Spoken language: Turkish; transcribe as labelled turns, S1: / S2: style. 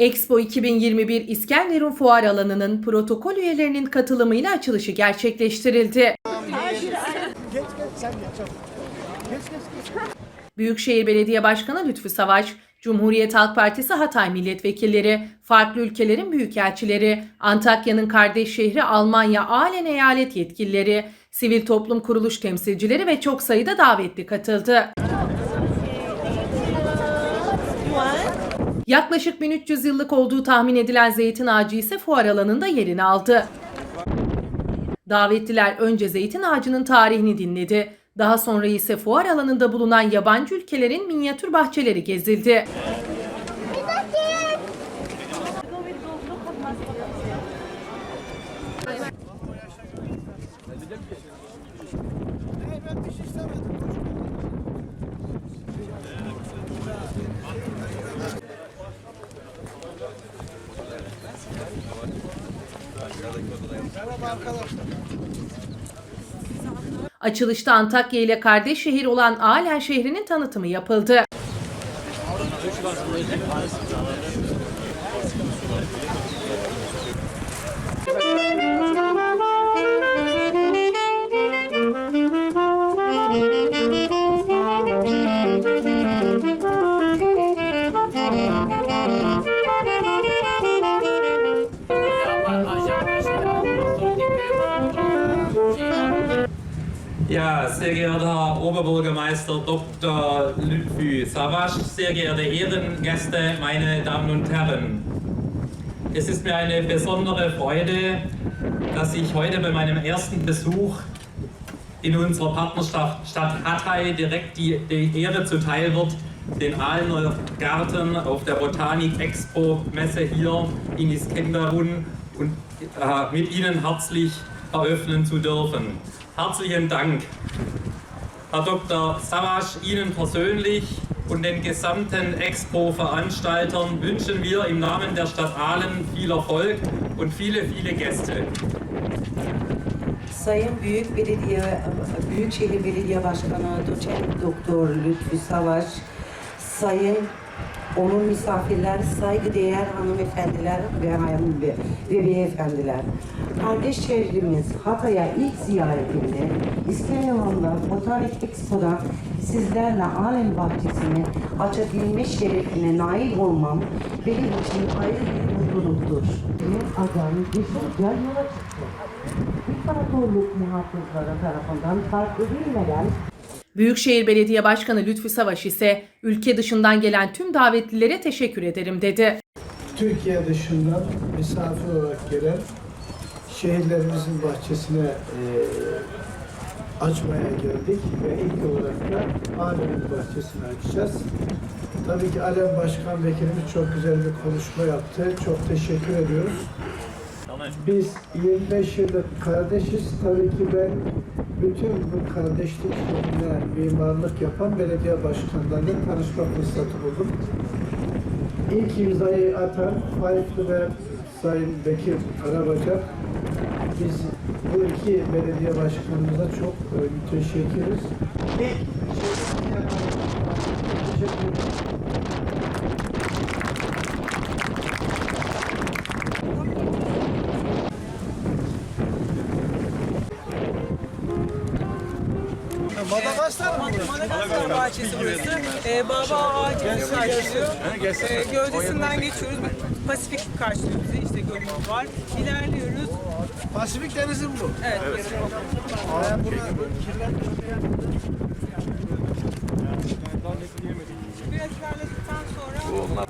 S1: Expo 2021 İskenderun Fuar Alanı'nın protokol üyelerinin katılımıyla açılışı gerçekleştirildi. Büyükşehir Belediye Başkanı Lütfü Savaş, Cumhuriyet Halk Partisi Hatay milletvekilleri, farklı ülkelerin büyükelçileri, Antakya'nın kardeş şehri Almanya Alen eyalet yetkilileri, sivil toplum kuruluş temsilcileri ve çok sayıda davetli katıldı. Yaklaşık 1300 yıllık olduğu tahmin edilen zeytin ağacı ise fuar alanında yerini aldı. Davetliler önce zeytin ağacının tarihini dinledi. Daha sonra ise fuar alanında bulunan yabancı ülkelerin minyatür bahçeleri gezildi. Açılışta Antakya ile kardeş şehir olan Alen şehrinin tanıtımı yapıldı.
S2: Ja, sehr geehrter Herr Oberbürgermeister Dr. Lütfü Savasch, sehr geehrte Ehrengäste, meine Damen und Herren. Es ist mir eine besondere Freude, dass ich heute bei meinem ersten Besuch in unserer Partnerstadt Stadt Hatay direkt die, die Ehre zuteil wird, den Aalener Garten auf der Botanik Expo Messe hier in Iskenderun und äh, mit Ihnen herzlich eröffnen zu dürfen. Herzlichen Dank. Herr Dr. Savasch, Ihnen persönlich und den gesamten Expo-Veranstaltern wünschen wir im Namen der Stadt Aalen viel Erfolg und viele, viele Gäste.
S3: Sayın Büyük Belediye Büyükşehir Belediye Başkanı Doçent Doktor Lütfü Savaş, Sayın onun misafirler, saygıdeğer hanımefendiler ve hanım ve, ve beyefendiler. Kardeş şehrimiz Hatay'a ilk ziyaretimde İskenderun'da Botanik Expo'da sizlerle Alem Bahçesi'ni açabilme şerefine nail olmam benim için ayrı bir mutluluktur. Benim adam Yeşilca yola çıktı. İmparatorluk muhafızları tarafından farklı bilmeden
S1: Büyükşehir Belediye Başkanı Lütfü Savaş ise ülke dışından gelen tüm davetlilere teşekkür ederim dedi.
S4: Türkiye dışından misafir olarak gelen şehirlerimizin bahçesine e, açmaya geldik ve ilk olarak da Alem'in bahçesini açacağız. Tabii ki Alem Başkan Vekilimiz çok güzel bir konuşma yaptı. Çok teşekkür ediyoruz. Biz 25 yıllık kardeşiz. Tabii ki ben bütün bu kardeşlik mimarlık yapan belediye başkanlarıyla tanışma fırsatı buldum. İlk imzayı atan Faikli ve Sayın Bekir Karabacak. Biz bu iki belediye başkanımıza çok e, müteşekkiriz. İlk teşekkür ederim.
S5: Madagaskar bahçesi burası. Ee, baba ağacı karşılıyor. Ee, gövdesinden geçiyoruz. Pasifik karşılıyor bizi. İşte gölümüz var. İlerliyoruz.
S4: Pasifik Denizi mi bu?
S5: Evet. Biraz ilerledikten sonra